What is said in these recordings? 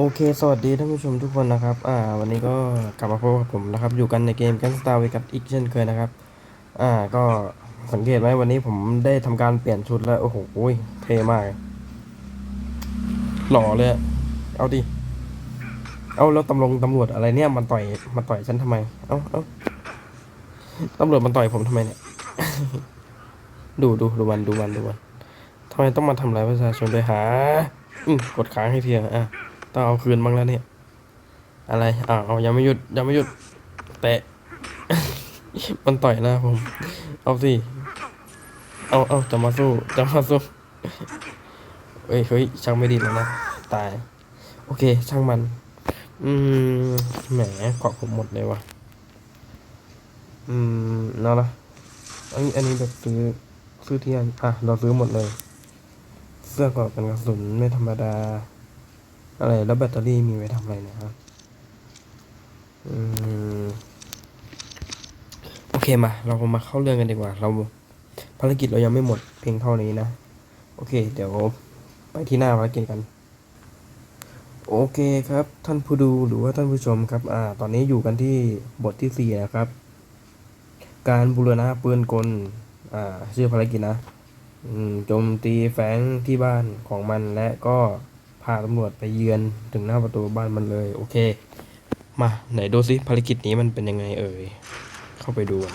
โอเค สวัสดีท่านผู้ชมทุกคนนะครับ อ่า วันนี้ก็กลับมาพบกับผมนะครับ อยู่กันในเกม g a n g s t a r v e g a s อีกเช่นเคยนะครับ อ่า ก็สังเกตไหมวันนี้ผมได้ทำการเปลี่ยนชุดแล้ว โอ้โหเท่มาก หล่อเลย เอาดิ เอาแล้วตำรวจตำรวจอะไรเนี่ยมันต่อยมันต่อยฉันทำไม เอาเอาตำรวจมันต่อยผมทำไมเนี่ย ดูดูดูมันดูมันดูมันทำไมต้องมาทำร้ายประชาชนด้วยหา อืมกดค้างให้เพียงอะ ต้องเอาคืนบ้างแล้วเนี่ย อะไรอ่าวเอายังไม่หยุดยังไม่หยุดแตะ มันต่อยหน้าผม เอาสิ เอาเอาจะมาสู้จะมาสู้เฮ้ยเฮ้ยช่างไม่ดีแล้วนะ ตาย โอเค ช่างมัน อืม แหมเกาะผมหมดเลยว่ะ อืมเนาะนะอันนี้อันนี้แบบซื้อ ซื้อที่อันอะ เราซื้อหมดเลย เสื้อเกราะกันกระสุนไม่ธรรมดา อะไร แล้วแบตเตอรี่มีไว้ทำอะไรนะครับอืมโอเคมา เรามาเข้าเรื่องกันดีกว่า เราภารกิจเรายังไม่หมดเพียงเท่านี้นะ โอเค เดี๋ยวไปที่หน้าภารกิจกัน โอเคครับ ท่านผู้ดูหรือว่าท่านผู้ชมครับ อ่า ตอนนี้อยู่กันที่บทที่สี่นะครับ การบูรณะปืนกล อ่า ชื่อภารกิจนะ อืมโจมตีแฝงที่บ้านของมันและก็ พาตำรวจไปเยือนถึงหน้าประตูบ้านมันเลย โอเค มาไหนดูซิภารกิจนี้มันเป็นยังไงเอ่ย เข้าไปดูกัน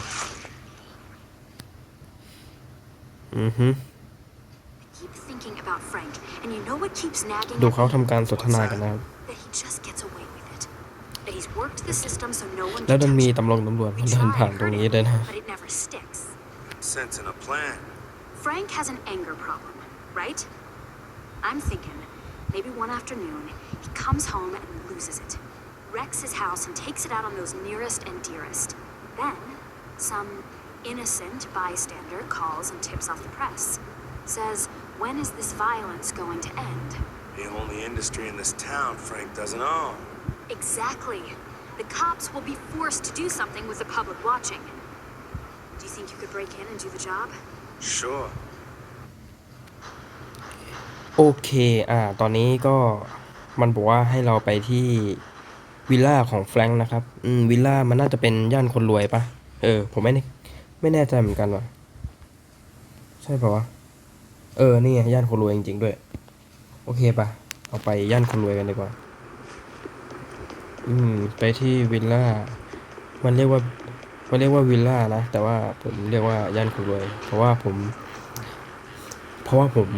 อือฮึ keep thinking about Frank, and you know what keeps nagging ดู at เขา me? ทำการสนทนากันนะครับ That he just gets away with it. That he's worked the system so no one แล้ว can ดัน touch มี it. ตำรวจตำรวจ We มันเดิน try ผ่านตรงนี้ hurting เลย it, นะ but it never sticks. Sense and a plan. Frank has an anger problem, right? I'm thinking maybe one afternoon he comes home and loses it, wrecks his house and takes it out on those nearest and dearest. Then some innocent bystander calls and tips off the press. Says, when is this violence going to end? The only industry in this town Frank doesn't own. Exactly. The cops will be forced to do something with the public watching. Do you think you could break in and do the job? Sure. โอเค อ่า ตอนนี้ก็มันบอกว่าให้เราไปที่วิลล่าของแฟรงค์นะครับ อืม วิลล่ามันน่าจะเป็นย่านคนรวยปะเออ ผมไม่ ไม่แน่ใจเหมือนกันว่ะ ใช่ปะวะ เออ นี่ไงย่านคนรวยจริงๆด้วย โอเคปะเอาไปย่านคนรวยกันดีกว่า อืม ไปที่วิลล่า มันเรียกว่า มันเรียกว่าวิลล่านะ แต่ว่าผมเรียกว่าย่านคนรวย เพราะว่าผม เพราะว่าผม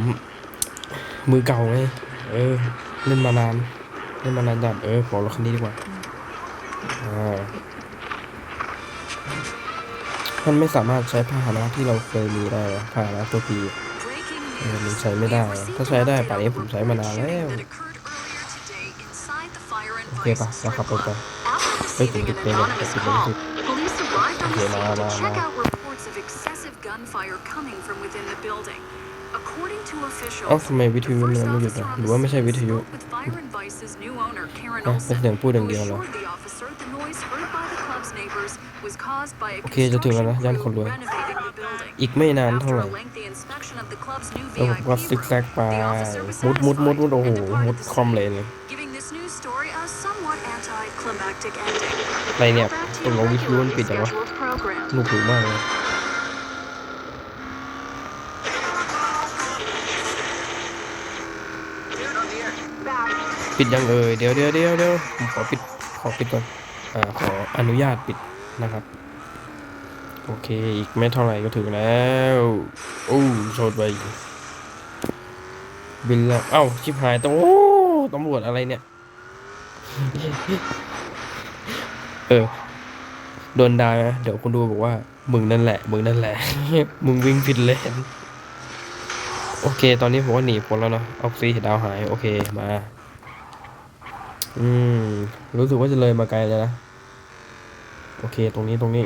มือเก่าไงเออ เล่นมานาน เล่นมานานจัดเออขอรถคันนี้ดีกว่าอ่ามันไม่สามารถใช้พาหนะที่เราเคยมีได้หรอพาหนะตัวพี Breaking เออมันใช้ไม่ได้ ถ้าใช้ได้ป่านนี้ผมใช้มานานแล้วโอเคปะเราขับรถไป After Wait, receiving did an they not anonymous get the call, benefit? police arrived on the Okay, scene nah, to nah, check nah. out reports of excessive gunfire coming from within the เอ้าทำไมวิท the ยุมัน first ไม่หยุด officer อะ on หรือ the ว่าไม่ใช่ scene วิทยุ spoke with Fire and Vice's new owner, Karen อะ Olsen, เป็นเสียงพูดอย่าง who เดียวเหรอ assured the officer the noise heard by the club's neighbors was caused by a โอเคจะถึงแล้วนะย่านคน construction รวย crew renovating the building. อีกไม่นานเท่า After ไหร่ a lengthy inspection of the club's new แล้วผม VIP ก็ซิก room, แซกไป the officer was มุดมุดมุดมุด satisfied โอ้โห and departed มุด the คอม scene, เลยเลย giving this news story a somewhat anticlimactic ending. อะไรเนี่ย Back to ตรง your วิทยุมัน regularly ปิดจังวะ scheduled program. หนุกหูมากเลย ปิดยังเอ่ยเดี๋ยวเดี๋ยวเดี๋ยวเดี๋ยวผมขอปิดขอปิดก่อนอ่าขออนุญาตปิดนะครับ โอเคอีกไม่เท่าไหร่ก็ถึงแล้วโอ้โชดไปบินแล้วเอ้าชิบหายตำโอ้ตำรวจอะไรเนี่ย เออโดนด่านะเดี๋ยวคุณดูบอกว่า มึงนั่นแหละ มึงนั่นแหละ มึงวิ่งผิดเลนโอเค ตอนนี้ผมว่าหนีพ้นแล้วเนาะออกซิดาวหาย โอเค มา อืม รู้สึกว่าจะเลยมาไกลเลยนะ โอเค ตรงนี้ตรงนี้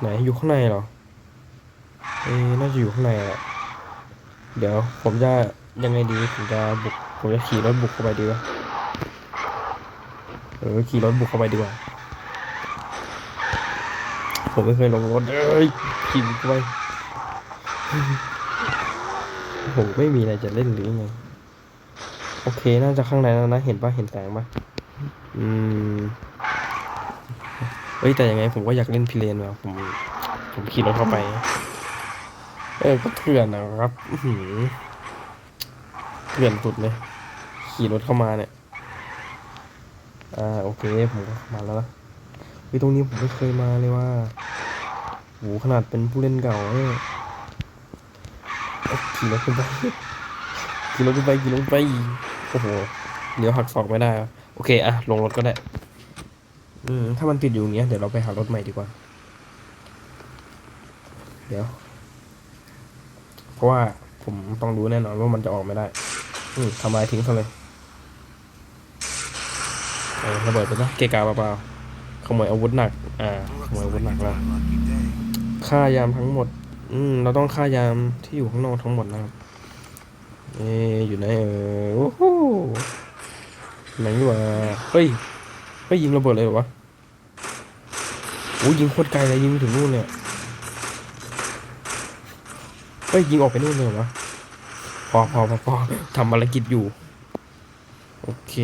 ไหนอยู่ข้างในเหรอ เอ๊น่าจะอยู่ข้างในแหละเดี๋ยวผมจะยังไงดีผมจะบุกผมจะขี่รถบุกเข้าไปดีกว่าเออขี่รถบุกเข้าไปดีกว่า ผมไม่เคยลงรถเอ้ยขี่บุกเข้าไปผมไม่มีอะไรจะเล่นหรือยังไง โอเค น่าจะข้างในแล้วนะ เห็นปะเห็นแสงปะอืมเฮ้ย แต่ยังไงผมก็อยากเล่นพิเรนว่ะผม ผมขี่รถเข้าไป เออ ก็เถื่อนนะครับหือเถื่อนสุดเลย ขี่รถเข้ามาเนี่ย อ่า โอเค ผมก็มาแล้วนะเฮ้ยตรงนี้ผมไม่เคยมาเลยว่าโหขนาดเป็นผู้เล่นเก่าเนี่ยขี่รถขึ้นไปขี่รถขึ้นไปขี่รถไป โอ้โหเดี๋ยวหักศอกไม่ได้อะโอเคอะลงรถก็ได้ อืมถ้ามันติดอยู่อย่างเงี้ยเดี๋ยวเราไปหารถใหม่ดีกว่า เดี๋ยว เพราะว่าผมต้องรู้แน่นอนว่ามันจะออกไม่ได้ อืมทำลายทิ้งซะเลยเออระเบิดไปซะเกกาเปล่าๆขโมยอาวุธหนัก อ่าขโมยอาวุธหนักแล้วฆ่ายามทั้งหมด อืม เราต้องฆ่ายามที่อยู่ข้างนอกทั้งหมดนะครับ เอ๊ะอยู่ไหนเออโอ้โหไหนวะเฮ้ยเฮ้ยยิงระเบิดเลยเหรอวะโอ้ยิงโคตรไกลเลยยิงไปถึงนู่นเลยอะเฮ้ยยิงออกไปนู่นเลยเหรอวะพอพอพอพอทำภารกิจอยู่ โอเค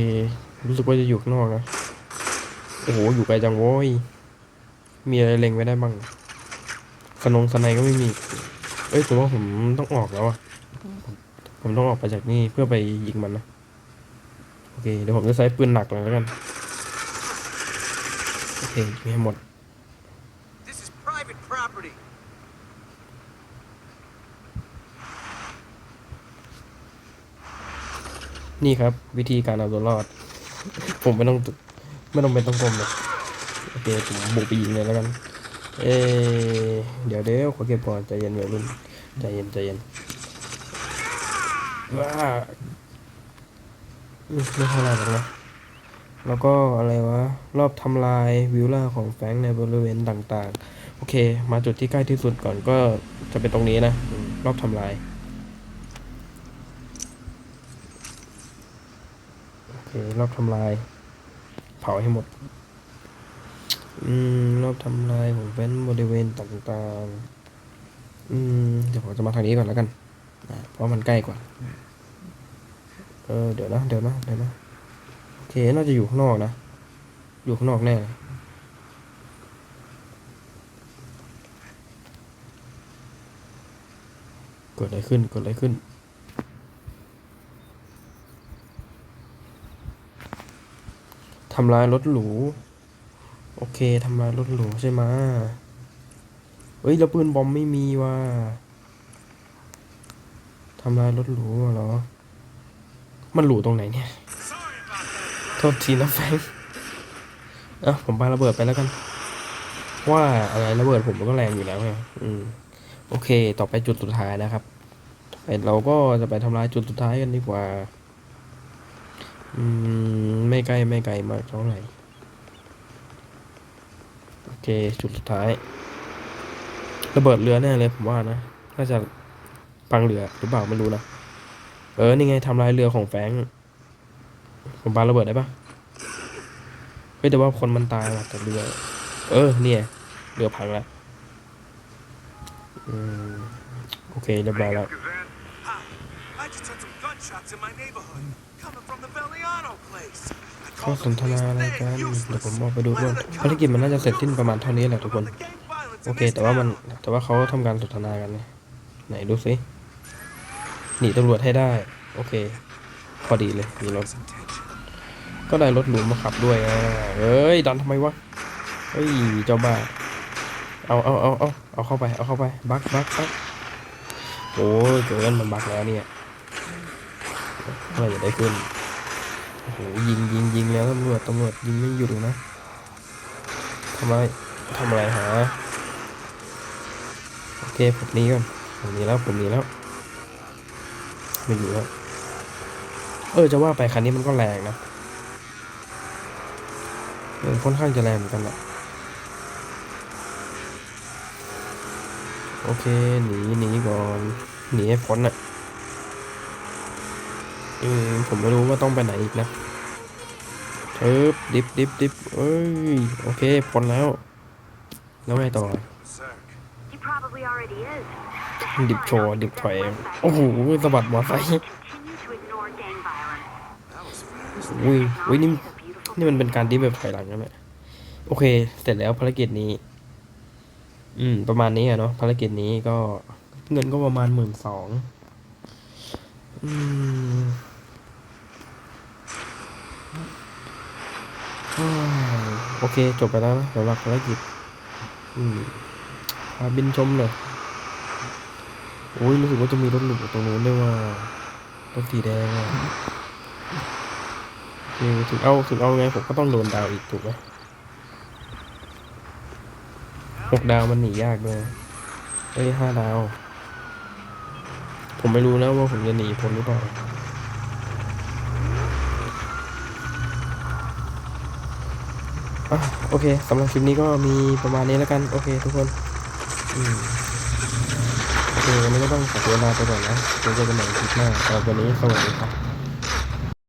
รู้สึกว่าจะอยู่ข้างนอกนะโอ้โหอยู่ไกลจังโว้ยมีอะไรเล็งไว้ได้บ้างสนงสไนก็ไม่มีเอ้ยผมว่าผมต้องออกแล้วอะ ผมผมต้องออกไปจากนี่เพื่อไปยิงมันนะ โอเค เดี๋ยวผมจะใช้ปืนหนักเลยแล้วกัน โอเคยิงให้หมด This is private property. นี่ครับ วิธีการเอาตัวรอด ผมไม่ต้องไม่ต้องเป็นต้องกลมเลยโอเค ผมบุกไปยิงเลยแล้วกัน เอะเดี๋ยวเดี๋ยวขอเก็บก่อนใจเย็นวัยรุ่นใจเย็นใจเย็น ว้าไม่เท่าไรหรอกนะแล้วก็อะไรวะ รอบทำลายวิวล่าของแฟงในบริเวณต่างๆ โอเค มาจุดที่ใกล้ที่สุดก่อนก็จะเป็นตรงนี้นะ รอบทำลายโอเครอบทำลาย เผาให้หมด อืม รอบทำลายของเว้นบริเวณต่างๆ อืม เดี๋ยวผมจะมาทางนี้ก่อนแล้วกัน เพราะมันใกล้กว่า เออเดี๋ยวนะเดี๋ยวนะเดี๋ยวนะโอเคน่าจะอยู่ข้างนอกนะ อยู่ข้างนอกแน่เลยกิดอะไรขึ้นเกิดอะไรขึ้น ทำลายรถหรู โอเคทำลายรถหรูใช่ไหมเฮ้ย แล้วปืนบอมไม่มีว่ะ ทำลายรถหรูเหรอ มันหรูตรงไหนเนี่ย Sorry about that. โทษทีนะแฟรงค์เอะผมปาระเบิดไปแล้วกัน ว่าอะไรระเบิดผมมันก็แรงอยู่แล้วไงอืม โอเค ต่อไปจุดสุดท้ายนะครับต่อไปเราก็จะไปทำลายจุดสุดท้ายกันดีกว่า อืม ไม่ใกล้ไม่ไกลมากเท่าไหร่ โอเค จุดสุดท้าย ระเบิดเรือแน่เลยผมว่านะ น่าจะ พังเรือหรือเปล่าไม่รู้นะเออนี่ไงทำลายเรือของแฟงผมปาระเบิดได้ปะเฮ้ยแต่ว่าคนมันตายว่ะแต่เรือ เออเนี่ยเรือพังแล้วอืมโอเคเรียบร้อยแล้ว Hi. I just heard some gunshots in my neighborhood. Coming from the Belliano place. I เขา called สนทนาอะไรกันเดี๋ยวผมบอกไปดูก่อน Where are the ภารกิจมันน่าจะเสร็จสิ้นประมาณเท่านี้แหละทุกคน โอเค แต่ว่ามันแต่ว่าเขาทำการสนทนากันเนี่ยไหนดูสิ หนีตำรวจให้ได้ โอเค พอดีเลยมีรถ ก็ได้รถหรูมาขับด้วยอะเฮ้ย ดันทำไมวะเฮ้ย เจ้าบ้า เอาเอาเอาเอาเอาเข้าไป เอาเข้าไป บักบักบักโอ้ยเกินมันบักแล้วเนี่ยอะไรจะได้ขึ้นโอ้โหยิงยิงยิงแล้วตำรวจตำรวจยิงไม่หยุดนะทำอะไรทำอะไรหาโอเคผมหนี้ก่อนผมหนี้แล้วผมหนี้แล้ว ไม่อยู่แล้ว เออจะว่าไปคันนี้มันก็แรงนะเออค่อนข้างจะแรงเหมือนกันแหละโอเคหนีหนีก่อนหนีให้พ้นอะอืมผมไม่รู้ว่าต้องไปไหนอีกนะเทิบดิบดิบดิบเอ้ยโอเคพ้นแล้ว แล้วไงต่อ He probably already is. ดิบโชว์ดิบถอย โอ้โหสะบัดมอไซค์ Continue to ignore gang violence. อุ้ยอุ้ยนี่นี่มันเป็นการดิฟแบบถอยหลังนะแม่โอเค เสร็จแล้วภารกิจนี้ อืม ประมาณนี้อะเนาะภารกิจนี้ก็เงินก็ประมาณหมื่นสองโอเค จบไปแล้วนะสำหรับภารกิจ อืมพาบินชมเลย อ้ยรู้สึกว่าจะมีรถหลุดตรงนู้นด้วยว่ารถสีแดงอะโอเคถึงเอาถึงเอาไงผมก็ต้องโดนดาวอีกถูกไหมหกดาวมันหนียากด้วยเอ้ยห้าดาว ผมไม่รู้นะว่าผมจะหนีพ้นหรือเปล่าอะโอเคสำหรับคลิปนี้ก็มีประมาณนี้แล้วกัน โอเคทุกคน อืม อเควันนี้ก็ต้องขอตัวลาไปก่อนนะเดี๋ยวเจอกันใหม่คลิปหน้าสำหรับวันนี้สวัสดีครับ